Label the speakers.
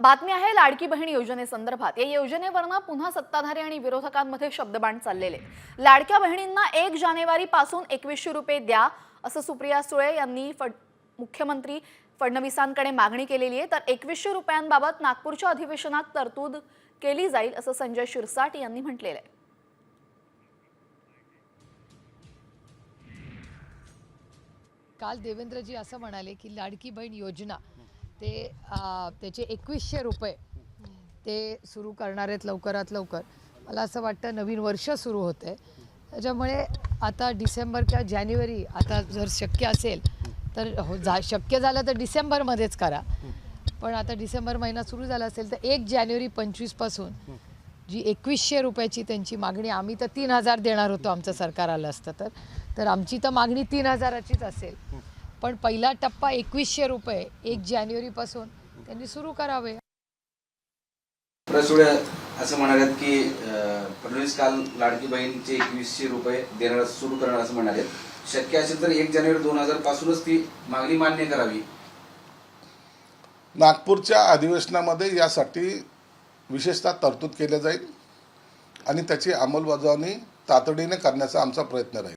Speaker 1: बातमी आहे लाडकी बहीण योजनेसंदर्भात. या योजनेवरनं पुन्हा सत्ताधारी आणि विरोधकांमध्ये शब्दबाण चाललेले लाडक्या बहिणींना एक जानेवारी पासून एकवीसशे रुपये द्या असं सुप्रिया सुळे यांनी फड मुख्यमंत्री फडणवीसांकडे मागणी केलेली आहे. तर एकवीसशे रुपयांबाबत नागपूरच्या अधिवेशनात तरतूद केली जाईल असं संजय शिरसाट यांनी म्हटलेलं आहे.
Speaker 2: काल देवेंद्रजी असं म्हणाले की लाडकी बहीण योजना ते त्याचे एकवीसशे रुपये ते सुरू करणार आहेत लवकरात लवकर. मला असं वाटतं नवीन वर्ष सुरू होतं आहे त्याच्यामुळे आता डिसेंबर किंवा जानेवारी आता जर शक्य असेल तर हो जा शक्य झालं तर डिसेंबरमध्येच करा. पण आता डिसेंबर महिना सुरू झाला असेल तर एक जानेवारी पंचवीसपासून जी एकवीसशे रुपयाची त्यांची मागणी आम्ही तर तीन हजार देणार होतो आमचं सरकार आलं असतं तर. तर आमची तर मागणी तीन हजाराचीच असेल. पण पहिला टप्पा एकवीसशे रुपये एक जानेवारीपासून. त्यांनी सुरू करावे.
Speaker 3: असं म्हणाले की फडणवीस काल लाडकी बहीणचे एकवीसशे रुपये देणार सुरू करणार असं म्हणाले शक्य असेल तर एक जानेवारी दोन हजार पासूनच ती मागणी मान्य करावी.
Speaker 4: नागपूरच्या अधिवेशनामध्ये यासाठी विशेषतः तरतूद केल्या जाईल आणि त्याची अंमलबजावणी तातडीने करण्याचा आमचा प्रयत्न राहील.